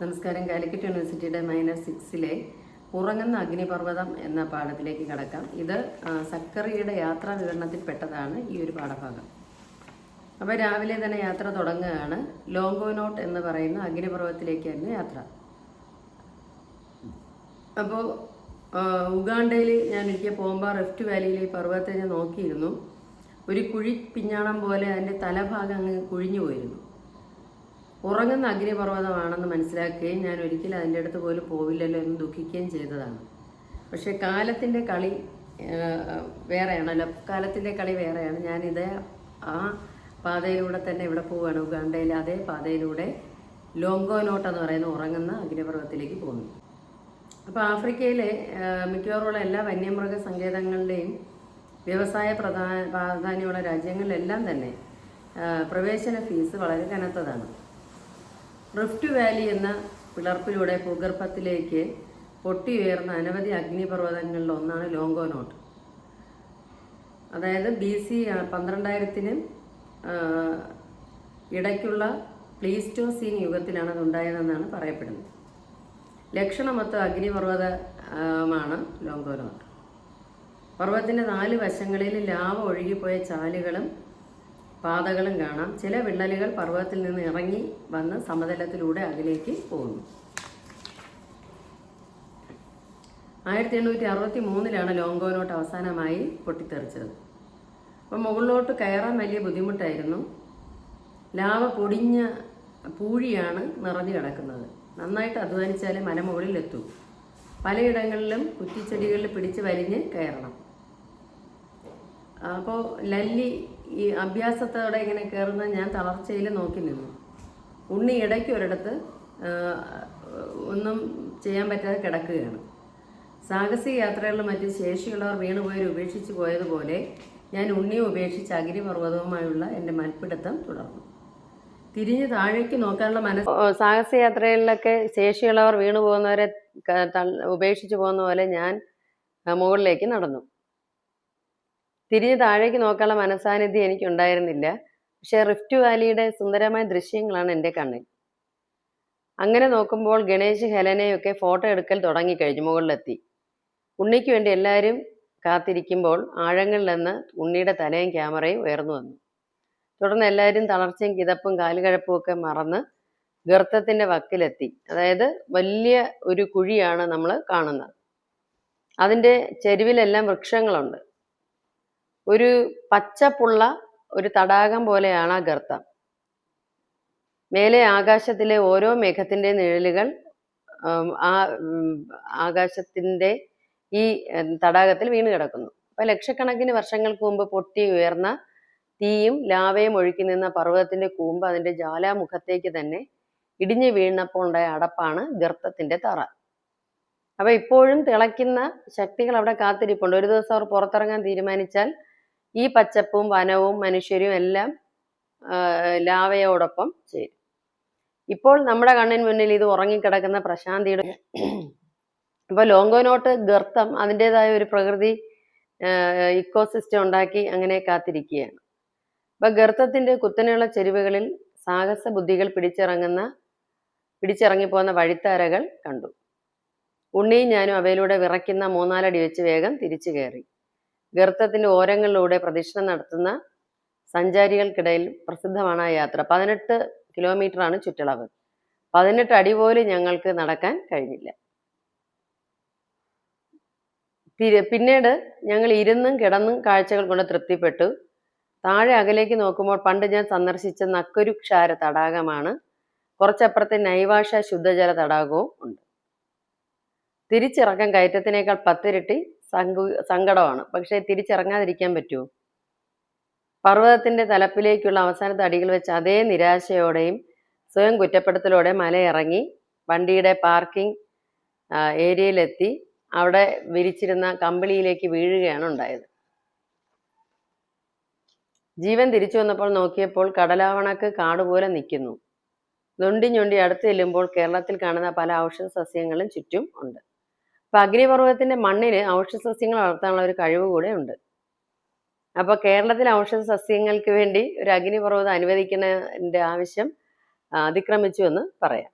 നമസ്കാരം. കാലിക്കറ്റ് യൂണിവേഴ്സിറ്റിയുടെ മൈനർ സിക്സിലെ ഉറങ്ങുന്ന അഗ്നിപർവതം എന്ന പാഠത്തിലേക്ക് കടക്കാം. ഇത് സക്കറിയുടെ യാത്രാ വിവരണത്തിൽ പെട്ടതാണ് ഈ ഒരു പാഠഭാഗം. അപ്പോൾ രാവിലെ തന്നെ യാത്ര തുടങ്ങുകയാണ്. ലോങ്കോനോട്ട് എന്ന് പറയുന്ന അഗ്നിപർവതത്തിലേക്കായിരുന്നു യാത്ര. അപ്പോൾ ഉഗാണ്ടയിൽ ഞാൻ ഒരിക്കൽ പോകുമ്പോൾ റിഫ്റ്റ് വാലിയിൽ ഈ പർവതത്തെ ഞാൻ നോക്കിയിരുന്നു. ഒരു കുഴി പിഞ്ഞാണം പോലെ അതിന്റെ തലഭാഗം അങ്ങ് കുഴിഞ്ഞു പോയിരുന്നു. ഉറങ്ങുന്ന അഗ്നിപർവതമാണെന്ന് മനസ്സിലാക്കുകയും ഞാൻ ഒരിക്കലും അതിന്റെ അടുത്ത് പോലും പോവില്ലല്ലോ എന്ന് ദുഃഖിക്കുകയും ചെയ്തതാണ്. പക്ഷേ കാലത്തിന്റെ കളി വേറെയാണ്. വേറെയാണല്ലോ കാലത്തിന്റെ കളി വേറെയാണ്. ഞാനിത് ആ പാതയിലൂടെ തന്നെ ഇവിടെ പോവുകയാണ്. ഉഗാണ്ടയിലെ അതേ പാതയിലൂടെ ലോങ്കോനോട്ട് എന്ന് പറയുന്ന ഉറങ്ങുന്ന അഗ്നിപർവതത്തിലേക്ക് പോകുന്നു. അപ്പോൾ ആഫ്രിക്കയിലെ മിക്കവാറുള്ള എല്ലാ വന്യമൃഗ സങ്കേതങ്ങളുടെയും വ്യവസായ പ്രധാന പ്രാധാന്യമുള്ള രാജ്യങ്ങളിലെല്ലാം തന്നെ പ്രവേശന ഫീസ് വളരെ കനത്തതാണ്. റിഫ്റ്റ് വാലി എന്ന പിളർപ്പിലൂടെ ഭൂഗർഭത്തിലേക്ക് പൊട്ടിയുയർന്ന അനവധി അഗ്നിപർവതങ്ങളിൽ ഒന്നാണ് ലോങ്കോനോട്ട് അതായത് ബി സി പന്ത്രണ്ടായിരത്തിനും ഇടയ്ക്കുള്ള പ്ലീസ്റ്റോസീൻ യുഗത്തിലാണ് അത് ഉണ്ടായതെന്നാണ് പറയപ്പെടുന്നത്. ലക്ഷണമൊത്ത അഗ്നിപർവതമാണ് ലോങ്കോനോട്ട് പർവതത്തിന്റെ നാല് വശങ്ങളിൽ ലാവ ഒഴുകിപ്പോയ ചാലുകളും പാതകളും കാണാം. ചില വിള്ളലുകൾ പർവതത്തിൽ നിന്ന് ഇറങ്ങി വന്ന് സമതലത്തിലൂടെ അതിലേക്ക് പോകുന്നു. ആയിരത്തി എണ്ണൂറ്റി അറുപത്തി മൂന്നിലാണ് ലോങ്കോനോട്ട് അവസാനമായി പൊട്ടിത്തെറിച്ചത്. അപ്പം മുകളിലോട്ട് കയറാൻ വലിയ ബുദ്ധിമുട്ടായിരുന്നു. ലാവ പൊടിഞ്ഞ പൂഴിയാണ് നിറഞ്ഞു കിടക്കുന്നത്. നന്നായിട്ട് അധ്വാനിച്ചാലേ മലമുകളിലെത്തൂ പലയിടങ്ങളിലും കുറ്റിച്ചെടികളിൽ പിടിച്ച് വലിഞ്ഞ് കയറണം. അപ്പോൾ ലല്ലി ഈ അഭ്യാസത്തോടെ ഇങ്ങനെ കയറുന്ന ഞാൻ തളർച്ചയിൽ നോക്കി നിന്നു. ഉണ്ണി ഇടയ്ക്ക് ഒരിടത്ത് ഒന്നും ചെയ്യാൻ പറ്റാതെ കിടക്കുകയാണ്. സാഹസിക യാത്രകളിലും മറ്റ് ശേഷിയുള്ളവർ വീണുപോയവർ ഉപേക്ഷിച്ച് പോയതുപോലെ ഞാൻ ഉണ്ണിയെ ഉപേക്ഷിച്ച് അഗിരിപർവതവുമായുള്ള എന്റെ മൽപ്പിടുത്തം തുടർന്നു. തിരിഞ്ഞ് താഴേക്ക് നോക്കാനുള്ള മനസ്സ് സാഹസിക യാത്രകളിലൊക്കെ ശേഷിയുള്ളവർ വീണു പോകുന്നവരെ ക- ഉപേക്ഷിച്ച് പോകുന്ന പോലെ ഞാൻ മുകളിലേക്ക് നടന്നു. തിരിഞ്ഞ് താഴേക്ക് നോക്കാനുള്ള മനസാന്നിധ്യം എനിക്കുണ്ടായിരുന്നില്ല. പക്ഷേ റിഫ്റ്റ് വാലിയുടെ സുന്ദരമായ ദൃശ്യങ്ങളാണ് എന്റെ കണ്ണിൽ. അങ്ങനെ നോക്കുമ്പോൾ ഗണേശ് ഹെലനെയൊക്കെ ഫോട്ടോ എടുക്കൽ തുടങ്ങിക്കഴിഞ്ഞു മുകളിലെത്തി. ഉണ്ണിക്ക് വേണ്ടി എല്ലാവരും കാത്തിരിക്കുമ്പോൾ ആഴങ്ങളിൽ നിന്ന് ഉണ്ണിയുടെ തലയും ക്യാമറയും ഉയർന്നു വന്നു. തുടർന്ന് എല്ലാവരും തളർച്ചയും കിതപ്പും കാലുകഴപ്പും ഒക്കെ മറന്ന് ഗർത്തത്തിന്റെ വക്കിലെത്തി. അതായത് വലിയ ഒരു കുഴിയാണ് നമ്മൾ കാണുന്നത്. അതിന്റെ ചെരുവിലെല്ലാം വൃക്ഷങ്ങളുണ്ട്. ഒരു പച്ചപ്പുള്ള ഒരു തടാകം പോലെയാണ് ആ ഗർത്തം. മേലെ ആകാശത്തിലെ ഓരോ മേഘത്തിന്റെ നിഴലുകൾ ആ ആകാശത്തിന്റെ ഈ തടാകത്തിൽ വീണ് കിടക്കുന്നു. അപ്പൊ ലക്ഷക്കണക്കിന് വർഷങ്ങൾക്ക് മുമ്പ് പൊട്ടി ഉയർന്ന തീയും ലാവയും ഒഴുക്കി നിന്ന പർവതത്തിന്റെ കൂമ്പ് അതിന്റെ ജ്വാലാമുഖത്തേക്ക് തന്നെ ഇടിഞ്ഞു വീണപ്പോൾ ഉണ്ടായ അടപ്പാണ് ഗർത്തത്തിന്റെ തറ. അപ്പൊ ഇപ്പോഴും തിളയ്ക്കുന്ന ശക്തികൾ അവിടെ കാത്തിരിപ്പുണ്ട്. ഒരു ദിവസം അവർ പുറത്തിറങ്ങാൻ തീരുമാനിച്ചാൽ ഈ പച്ചപ്പും വനവും മനുഷ്യരും എല്ലാം ലാവയോടൊപ്പം ചേരും. ഇപ്പോൾ നമ്മുടെ കണ്ണിന് മുന്നിൽ ഇത് ഉറങ്ങിക്കിടക്കുന്ന പ്രശാന്തിയുടെ അപ്പോൾ ലോങ്കോനോട്ട് ഗർത്തം അതിന്റെതായ ഒരു പ്രകൃതി ഇക്കോസിസ്റ്റം ഉണ്ടാക്കി അങ്ങനെ കാത്തിരിക്കുകയാണ്. അപ്പൊ ഗർത്തത്തിന്റെ കുത്തനെയുള്ള ചെരുവുകളിൽ സാഹസ ബുദ്ധികൾ പിടിച്ചിറങ്ങുന്ന പിടിച്ചിറങ്ങിപ്പോകുന്ന വഴിത്താരകൾ കണ്ടു. ഉണ്ണിയും ഞാനും അവയിലൂടെ വിറയ്ക്കുന്ന മൂന്നാലടി വെച്ച് വേഗം തിരിച്ചു കയറി. ഗർത്തത്തിന്റെ ഓരങ്ങളിലൂടെ പ്രദക്ഷിണം നടത്തുന്ന സഞ്ചാരികൾക്കിടയിൽ പ്രസിദ്ധമാണ് ആ യാത്ര. പതിനെട്ട് കിലോമീറ്റർ ആണ് ചുറ്റളവ്. പതിനെട്ട് അടി പോലും ഞങ്ങൾക്ക് നടക്കാൻ കഴിഞ്ഞില്ല. പിന്നീട് ഞങ്ങൾ ഇരുന്നും കിടന്നും കാഴ്ചകൾ കൊണ്ട് തൃപ്തിപ്പെട്ടു. താഴെ അകലേക്ക് നോക്കുമ്പോൾ പണ്ട് ഞാൻ സന്ദർശിച്ച നക്കൊരു ക്ഷാര തടാകമാണ്. കുറച്ചപ്പുറത്തെ നൈവാഷ ശുദ്ധജല തടാകവും ഉണ്ട്. തിരിച്ചിറക്കാൻ കയറ്റത്തിനേക്കാൾ പത്തിരട്ടി സങ്കു സങ്കടമാണ്. പക്ഷേ തിരിച്ചിറങ്ങാതിരിക്കാൻ പറ്റുമോ? പർവതത്തിന്റെ തലപ്പിലേക്കുള്ള അവസാനത്തെ അടികൾ വെച്ച് അതേ നിരാശയോടെയും സ്വയം കുറ്റപ്പെടുത്തലോടെ മലയിറങ്ങി വണ്ടിയുടെ പാർക്കിംഗ് ഏരിയയിലെത്തി അവിടെ വിരിച്ചിരുന്ന കമ്പിളിയിലേക്ക് വീഴുകയാണ് ഉണ്ടായത്. ജീവൻ തിരിച്ചു വന്നപ്പോൾ നോക്കിയപ്പോൾ കടലാവണക്ക് കാടുപോലെ നിൽക്കുന്നു. ഞൊണ്ടി ഞൊണ്ടി അടുത്ത് ചെല്ലുമ്പോൾ കേരളത്തിൽ കാണുന്ന പല ഔഷധ സസ്യങ്ങളും ചുറ്റും ഉണ്ട്. അപ്പൊ അഗ്നിപർവതത്തിന്റെ മണ്ണിന് ഔഷധ സസ്യങ്ങൾ വളർത്താനുള്ള ഒരു കഴിവ് കൂടെ ഉണ്ട്. അപ്പൊ കേരളത്തിലെ ഔഷധ സസ്യങ്ങൾക്ക് വേണ്ടി ഒരു അഗ്നിപർവതം അനുവദിക്കുന്നതിന്റെ ആവശ്യം അതിക്രമിച്ചു എന്ന് പറയാം.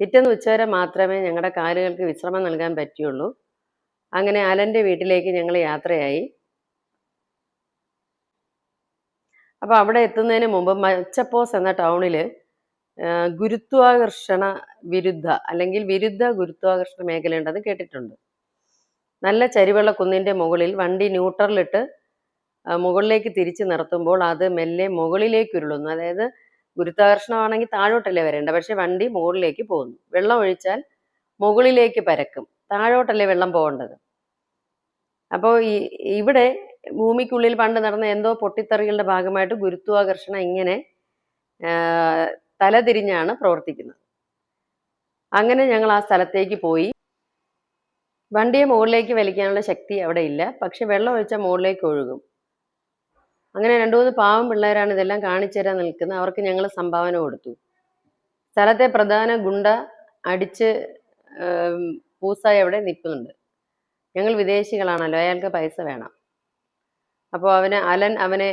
പിറ്റേന്ന് ഉച്ചവരെ മാത്രമേ ഞങ്ങളുടെ കാലുകൾക്ക് വിശ്രമം നൽകാൻ പറ്റിയുള്ളൂ അങ്ങനെ അലന്റെ വീട്ടിലേക്ക് ഞങ്ങൾ യാത്രയായി. അപ്പോൾ അവിടെ എത്തുന്നതിന് മുമ്പ് മച്ചപ്പോസ് എന്ന ടൗണിൽ ഗുരുത്വാകർഷണ വിരുദ്ധ അല്ലെങ്കിൽ വിരുദ്ധ ഗുരുത്വാകർഷണ മേഖലയുണ്ടെന്ന് കേട്ടിട്ടുണ്ട്. നല്ല ചരിവുള്ള കുന്നിന്റെ മുകളിൽ വണ്ടി ന്യൂട്രലിട്ട് മുകളിലേക്ക് തിരിച്ച് നിർത്തുമ്പോൾ അത് മെല്ലെ മുകളിലേക്ക് ഉരുളുന്നു. അതായത് ഗുരുത്വാകർഷണമാണെങ്കിൽ താഴോട്ടല്ലേ വരേണ്ട പക്ഷെ വണ്ടി മുകളിലേക്ക് പോകുന്നു. വെള്ളം ഒഴിച്ചാൽ മുകളിലേക്ക് പരക്കും. താഴോട്ടല്ലേ വെള്ളം പോകേണ്ടത്? അപ്പോൾ ഈ ഇവിടെ ഭൂമിക്കുള്ളിൽ പണ്ട് നടന്ന എന്തോ പൊട്ടിത്തെറികളുടെ ഭാഗമായിട്ട് ഗുരുത്വാകർഷണം ഇങ്ങനെ തലതിരിഞ്ഞാണ് പ്രവർത്തിക്കുന്നത്. അങ്ങനെ ഞങ്ങൾ ആ സ്ഥലത്തേക്ക് പോയി. വണ്ടിയെ മുകളിലേക്ക് വലിക്കാനുള്ള ശക്തി അവിടെ ഇല്ല. പക്ഷെ വെള്ളം ഒഴിച്ചാൽ മുകളിലേക്ക് ഒഴുകും. അങ്ങനെ രണ്ടു മൂന്ന് പാവം പിള്ളേരാണ് ഇതെല്ലാം കാണിച്ചു തരാൻ നിൽക്കുന്നത്. അവർക്ക് ഞങ്ങൾ സംഭാവന കൊടുത്തു. സ്ഥലത്തെ പ്രധാന ഗുണ്ട അടിച്ച് പൂസായി അവിടെ നിൽക്കുന്നുണ്ട്. ഞങ്ങൾ വിദേശികളാണല്ലോ. അയാൾക്ക് പൈസ വേണം. അപ്പോൾ അവന് അലൻ അവനെ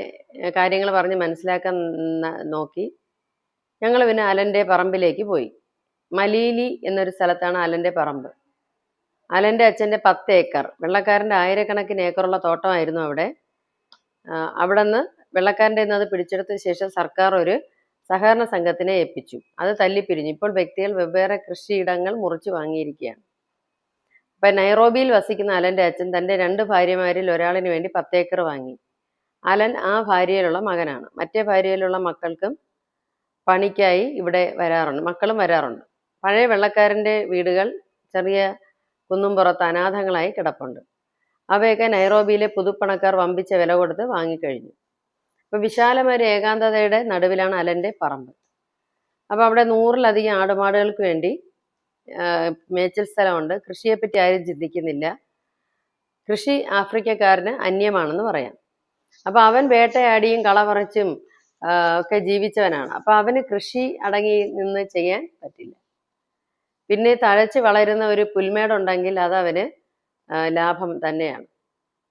കാര്യങ്ങൾ പറഞ്ഞ് മനസ്സിലാക്കാൻ നോക്കി. ഞങ്ങൾ പിന്നെ അലന്റെ പറമ്പിലേക്ക് പോയി. മലീലി എന്നൊരു സ്ഥലത്താണ് അലന്റെ പറമ്പ്. അലന്റെ അച്ഛന്റെ പത്ത് ഏക്കർ. വെള്ളക്കാരന്റെ ആയിരക്കണക്കിന് ഏക്കറുള്ള തോട്ടമായിരുന്നു അവിടെ. അവിടെ നിന്ന് വെള്ളക്കാരന്റെ നിന്ന് അത് പിടിച്ചെടുത്ത ശേഷം സർക്കാർ ഒരു സഹകരണ സംഘത്തിനെ ഏൽപ്പിച്ചു. അത് തല്ലിപ്പിരിഞ്ഞു. ഇപ്പോൾ വ്യക്തികൾ വെവ്വേറെ കൃഷിയിടങ്ങൾ മുറിച്ചു വാങ്ങിയിരിക്കുകയാണ്. ഇപ്പം നൈറോബിയിൽ വസിക്കുന്ന അലന്റെ അച്ഛൻ തന്റെ രണ്ട് ഭാര്യമാരിൽ ഒരാളിന് വേണ്ടി പത്തേക്കർ വാങ്ങി. അലൻ ആ ഭാര്യയിലുള്ള മകനാണ്. മറ്റേ ഭാര്യയിലുള്ള മക്കൾക്കും പണിക്കായി ഇവിടെ വരാറുണ്ട് മക്കളും വരാറുണ്ട്. പഴയ വെള്ളക്കാരന്റെ വീടുകൾ ചെറിയ കുന്നുംപുറത്ത് അനാഥങ്ങളായി കിടപ്പുണ്ട്. അവയൊക്കെ നൈറോബിയിലെ പുതുപ്പണക്കാർ വമ്പിച്ച വില കൊടുത്ത് വാങ്ങിക്കഴിഞ്ഞു. അപ്പോൾ വിശാലമായ ഏകാന്തതയുടെ നടുവിലാണ് അലന്റെ പറമ്പ്. അപ്പോൾ അവിടെ നൂറിലധികം ആടുമാടുകൾക്ക് വേണ്ടി മേച്ചൽ സ്ഥലമുണ്ട്. കൃഷിയെപ്പറ്റി ആരും ചിന്തിക്കുന്നില്ല. കൃഷി ആഫ്രിക്കക്കാരന് അന്യമാണെന്ന് പറയാം. അപ്പോൾ അവൻ വേട്ടയാടിയും കളപറിച്ചും ഒക്കെ ജീവിച്ചവനാണ്. അപ്പൊ അവന് കൃഷി അടങ്ങി നിന്ന് ചെയ്യാൻ പറ്റില്ല. പിന്നെ തഴച്ച് വളരുന്ന ഒരു പുൽമേടുണ്ടെങ്കിൽ അത് അവന് ലാഭം തന്നെയാണ്.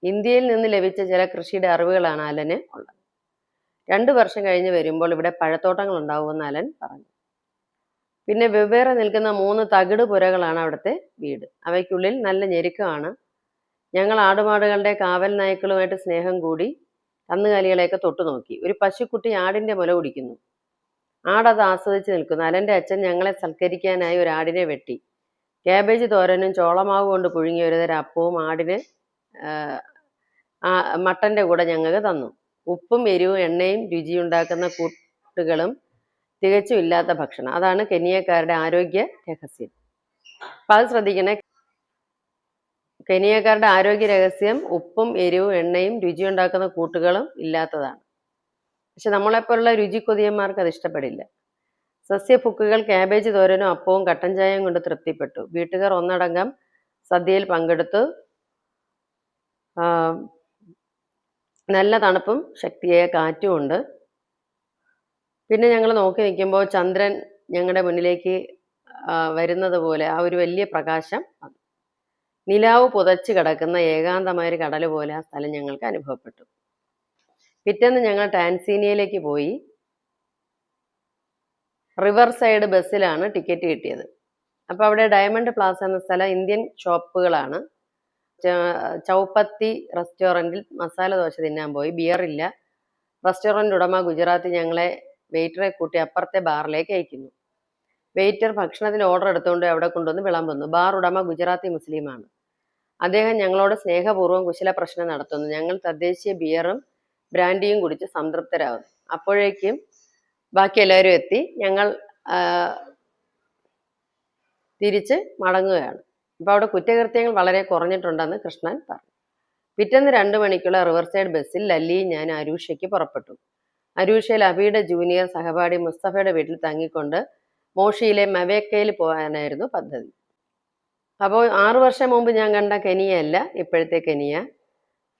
ഇന്ത്യയിൽ നിന്ന് ലഭിച്ച ചില കൃഷിയുടെ അറിവുകളാണ് അലന് ഉള്ളത്. രണ്ടു വർഷം കഴിഞ്ഞ് വരുമ്പോൾ ഇവിടെ പഴത്തോട്ടങ്ങൾ ഉണ്ടാവുമെന്ന് അലൻ പറഞ്ഞു. പിന്നെ വെവ്വേറെ നിൽക്കുന്ന മൂന്ന് തകിട് പുരകളാണ് അവിടുത്തെ വീട്. അവയ്ക്കുള്ളിൽ നല്ല ഞെരുക്കമാണ്. ഞങ്ങൾ ആടുമാടുകളുടെ കാവൽ നായ്ക്കളുമായിട്ട് സ്നേഹം കൂടി കന്നുകാലികളെയൊക്കെ തൊട്ടു നോക്കി. ഒരു പശുക്കുട്ടി ആടിന്റെ മുല കുടിക്കുന്നു. ആടത് ആസ്വദിച്ച് നിൽക്കുന്നു. അലന്റെ അച്ഛൻ ഞങ്ങളെ സൽക്കരിക്കാനായി ഒരു ആടിനെ വെട്ടി. കാബേജ് തോരനും ചോളമാവ് കൊണ്ട് പുഴുങ്ങിയ ഒരു തരം അപ്പവും ആടിന് മട്ടന്റെ കൂടെ ഞങ്ങൾക്ക് തന്നു. ഉപ്പും എരിവും എണ്ണയും രുചിയുണ്ടാക്കുന്ന കൂട്ടുകളും തികച്ചും ഇല്ലാത്ത ഭക്ഷണം. അതാണ് കെനിയക്കാരുടെ ആരോഗ്യ രഹസ്യം. അപ്പം അത് ശ്രദ്ധിക്കണേ കെനിയക്കാരുടെ ആരോഗ്യ രഹസ്യം ഉപ്പും എരിവും എണ്ണയും രുചി ഉണ്ടാക്കുന്ന കൂട്ടുകളും ഇല്ലാത്തതാണ്. പക്ഷെ നമ്മളെപ്പോലുള്ള രുചി കൊതിയന്മാർക്ക് അത് ഇഷ്ടപ്പെടില്ല. സസ്യഫുക്കുകൾ ക്യാബേജ് തോരനും അപ്പവും കട്ടൻ ചായയും കൊണ്ട് തൃപ്തിപ്പെട്ടു. വീട്ടുകാർ ഒന്നടങ്കം സദ്യയിൽ പങ്കെടുത്തു. നല്ല തണുപ്പും ശക്തിയായ കാറ്റും ഉണ്ട്. പിന്നെ ഞങ്ങൾ നോക്കി നിൽക്കുമ്പോൾ ചന്ദ്രൻ ഞങ്ങളുടെ മുന്നിലേക്ക് വരുന്നത് പോലെ ആ ഒരു വലിയ പ്രകാശം. നിലാവ് പുതച്ച് കിടക്കുന്ന ഏകാന്തമായ ഒരു കടൽ പോലെ ആ സ്ഥലം ഞങ്ങൾക്ക് അനുഭവപ്പെട്ടു. പിറ്റേന്ന് ഞങ്ങൾ ടാൻസീനിയയിലേക്ക് പോയി. റിവർ സൈഡ് ബസ്സിലാണ് ടിക്കറ്റ് കിട്ടിയത്. അപ്പോൾ അവിടെ ഡയമണ്ട് പ്ലാസ എന്ന സ്ഥലം ഇന്ത്യൻ ഷോപ്പുകളാണ്. ചൗപ്പത്തി റെസ്റ്റോറന്റിൽ മസാല ദോശ തിന്നാൻ പോയി. ബിയർ ഇല്ല. റെസ്റ്റോറന്റ് ഉടമ ഗുജറാത്തി ഞങ്ങളെ വെയിറ്ററെ കൂട്ടി അപ്പുറത്തെ ബാറിലേക്ക് അയക്കുന്നു. വെയിറ്റർ ഭക്ഷണത്തിന് ഓർഡർ എടുത്തുകൊണ്ട് അവിടെ കൊണ്ടുവന്ന് വിളമ്പുന്നു. ബാർ ഉടമ ഗുജറാത്തി മുസ്ലിമാണ്. അദ്ദേഹം ഞങ്ങളോട് സ്നേഹപൂർവം കുശല പ്രശ്നം നടത്തുന്നു. ഞങ്ങൾ തദ്ദേശീയ ബിയറും ബ്രാൻഡിയും കുടിച്ച് സംതൃപ്തരാകുന്നു. അപ്പോഴേക്കും ബാക്കി എല്ലാവരും എത്തി. ഞങ്ങൾ തിരിച്ച് മടങ്ങുകയാണ്. അപ്പോൾ അവിടെ കുറ്റകൃത്യങ്ങൾ വളരെ കുറഞ്ഞിട്ടുണ്ടെന്ന് കൃഷ്ണൻ പറഞ്ഞു. പിറ്റേന്ന് രണ്ട് മണിക്കുള്ള റിവർ സൈഡ് ബസ്സിൽ ലല്ലിയും ഞാൻ അരൂഷയ്ക്ക് പുറപ്പെട്ടു. അരൂഷയിൽ അബിയുടെ ജൂനിയർ സഹപാഠി മുസ്തഫയുടെ വീട്ടിൽ തങ്ങിക്കൊണ്ട് മോഷിയിലെ മവേക്കയിൽ പോകാനായിരുന്നു പദ്ധതി. അപ്പോൾ ആറു വർഷം മുമ്പ് ഞാൻ കണ്ട കെനിയല്ല ഇപ്പോഴത്തെ കെനിയ.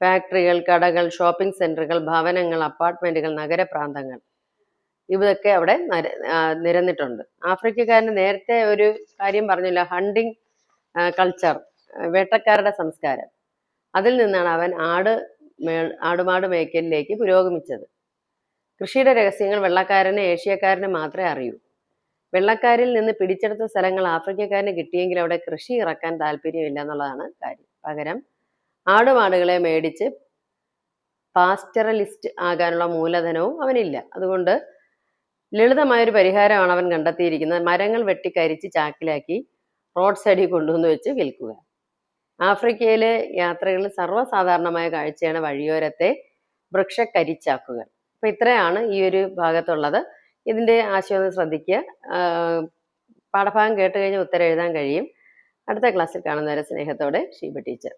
ഫാക്ടറികൾ കടകൾ ഷോപ്പിംഗ് സെന്ററുകൾ ഭവനങ്ങൾ അപ്പാർട്ട്മെന്റുകൾ നഗരപ്രാന്തങ്ങൾ. ഇതൊക്കെ അവിടെ നിരന്നിട്ടുണ്ട്. ആഫ്രിക്കക്കാരന് നേരത്തെ ഒരു കാര്യം പറഞ്ഞില്ല ഹണ്ടിങ് കൾച്ചർ വേട്ടക്കാരുടെ സംസ്കാരം. അതിൽ നിന്നാണ് അവൻ ആട് മേ ആടുമാട് മേക്കലിലേക്ക് പുരോഗമിച്ചത്. കൃഷിയുടെ രഹസ്യങ്ങൾ വെള്ളക്കാരന് ഏഷ്യക്കാരന് മാത്രമേ അറിയൂ. വെള്ളക്കാരിൽ നിന്ന് പിടിച്ചെടുത്ത സ്ഥലങ്ങൾ ആഫ്രിക്കക്കാരന് കിട്ടിയെങ്കിൽ അവിടെ കൃഷി ഇറക്കാൻ താല്പര്യമില്ല എന്നുള്ളതാണ് കാര്യം. പകരം ആടുമാടുകളെ മേടിച്ച് പാസ്റ്ററലിസ്റ്റ് ആകാനുള്ള മൂലധനവും അവനില്ല. അതുകൊണ്ട് ലളിതമായൊരു പരിഹാരമാണ് അവൻ കണ്ടെത്തിയിരിക്കുന്നത്. മരങ്ങൾ വെട്ടിക്കരിച്ച് ചാക്കിലാക്കി റോഡ് സൈഡിൽ കൊണ്ടുവന്ന് വെച്ച് വിൽക്കുക. ആഫ്രിക്കയിലെ യാത്രകളിൽ സർവസാധാരണമായ കാഴ്ചയാണ് വഴിയോരത്തെ വൃക്ഷക്കരിച്ചാക്കുകൾ. അപ്പൊ ഇത്രയാണ് ഈ ഒരു ഭാഗത്തുള്ളത്. ഇതിന്റെ ആശയം ഒന്ന് ശ്രദ്ധിക്കുക. പാഠഭാഗം കേട്ട് കഴിഞ്ഞാൽ ഉത്തരം എഴുതാൻ കഴിയും. അടുത്ത ക്ലാസ്സിൽ കാണുന്നവരെ സ്നേഹത്തോടെ ഷീബ ടീച്ചർ